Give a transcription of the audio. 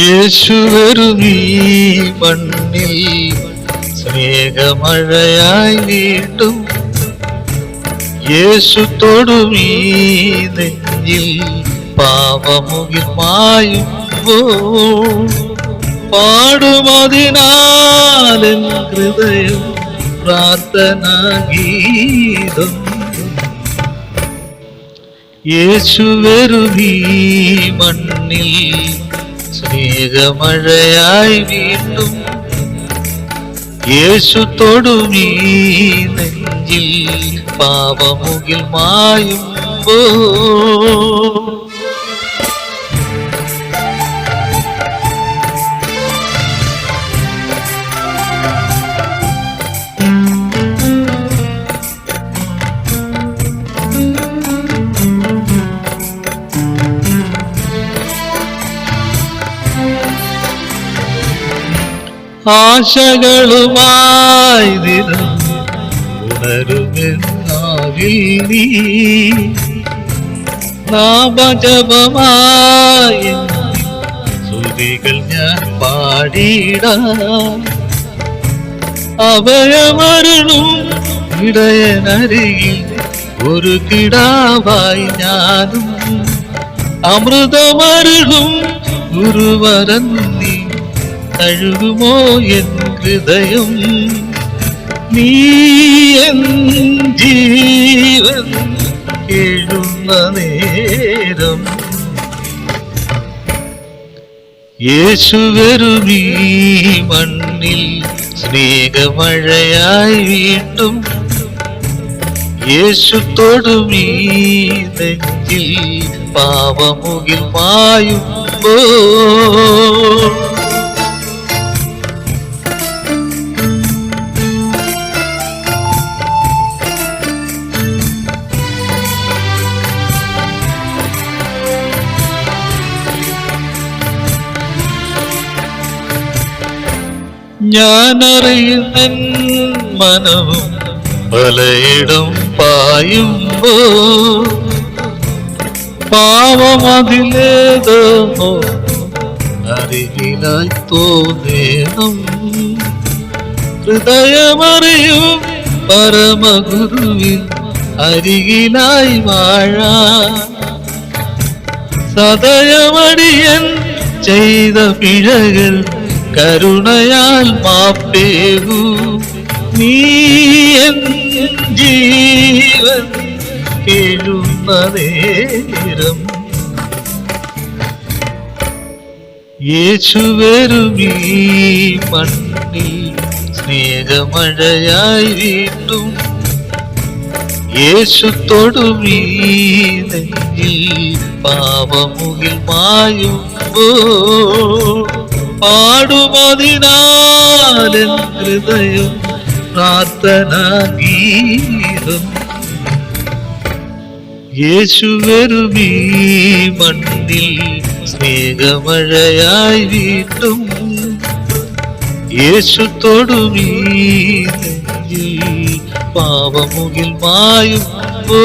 യേശുവരുമീ മണ്ണിൽ സ്നേഹമഴയായി വീണ്ടും യേശു തൊടുമീ നെഞ്ചിൽ പാപമുകിൽ മായുമ്പോ പാടുമതിനാലൻ ഹൃദയം പ്രാർത്ഥന ഗീതം യേശുവരുമീ മണ്ണിൽ സ്നേഹമഴയായി വീണ്ടും യേശു തൊടുമീ നെഞ്ചിൽ പാപമുകിൽ മായുമ്പോ ആശകളുമായി ദിനം നാമജപമായ സ്തുതികൾ ഞാൻ പാടിട അഭയമരുളും ഇടയനരികിൽ ഒരു കിടാവായി ഞാനും. അമൃതമരുളും ഗുരുവരൻ കഴുകുമോ എൻ ഹൃദയം? നീ എൻ ജീവൻ എഴുന്ന നേരം. യേശുവരുമീ മണ്ണിൽ സ്നേഹമഴയായി വീട്ടും. യേശു തൊടുമീ നെഞ്ചിൽ പാവമുകിൽ മായുമ്പോ ഞാനറിയുന്നൻ മനവും പലയിടം പായുമ്പോ പാവമതിലേതോ അരികിലായി തോന്നേണം. ഹൃദയമറിയും പരമഗുരുവിൽ അരികിലായി വാഴ. സദയമടിയൻ ചെയ്ത പിഴകൾ കരുണയാൽ മാപ്പേകൂ. നീ ജീവൻ കേഴുന്ന നേരം യേശുവരുമീ മണ്ണിൽ സ്നേഹമഴയായി വീണ്ടും യേശു തൊടുമീ നെഞ്ചിൽ പാപമുകിൽ മായുമ്പോ പാടുമതിനാലൻ ഹൃദയം പ്രാർത്ഥന ഗീതം യേശുവരുമീ മണ്ണിൽ സ്നേഹമഴയായി വീട്ടും. യേശു തൊടുമീ പാവമുകിൽ മായും മായുമ്പോ